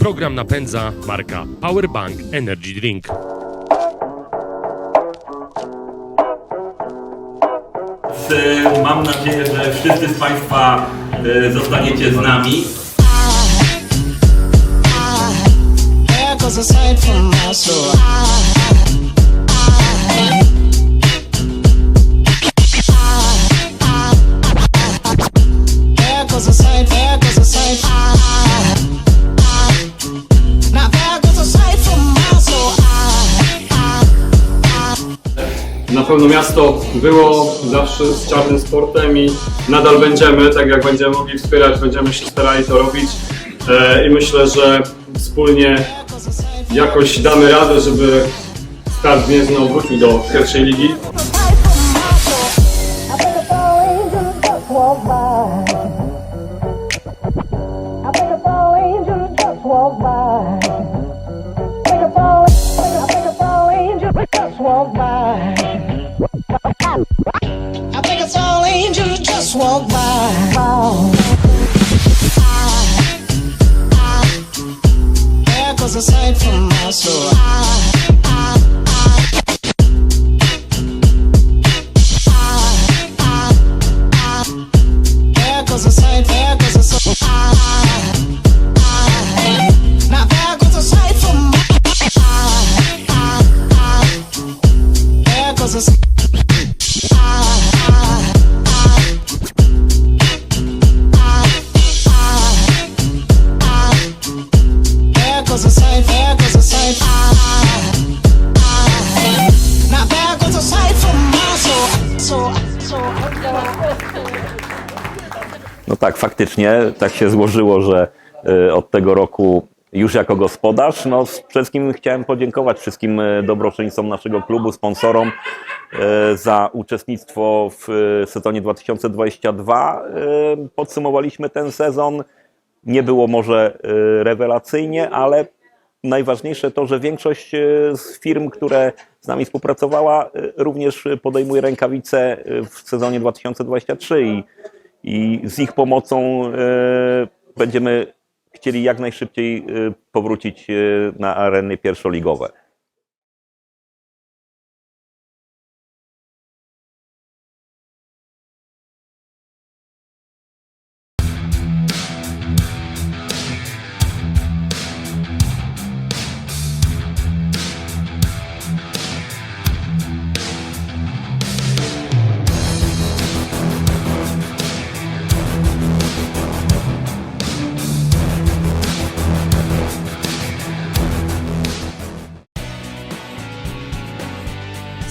Program napędza marka Powerbank Energy Drink. Więc, Mam nadzieję, że wszyscy z Państwa e, zostaniecie z nami. Na pewno miasto było zawsze z czarnym sportem i nadal będziemy, tak jak będziemy mogli wspierać, będziemy się starali to robić e, i myślę, że wspólnie jakoś damy radę, żeby Start Gniezno wrócił do pierwszej ligi. Walked by. I think it's all angels just walk by. Oh. No tak, faktycznie tak się złożyło, że y, od tego roku już jako gospodarz, no przede wszystkim chciałem podziękować wszystkim y, dobroczyńcom naszego klubu, sponsorom y, za uczestnictwo w sezonie 2022. Y, Podsumowaliśmy ten sezon. Nie było może rewelacyjnie, ale najważniejsze to, że większość y, z firm, które z nami współpracowała, y, również podejmuje rękawice y, w sezonie 2023 i i z ich pomocą e, będziemy chcieli jak najszybciej e, powrócić e, na areny pierwszoligowe.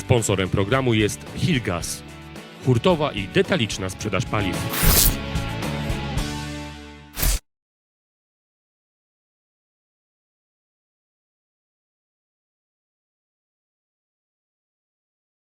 Sponsorem programu jest Hilgas. Hurtowa i detaliczna sprzedaż paliw.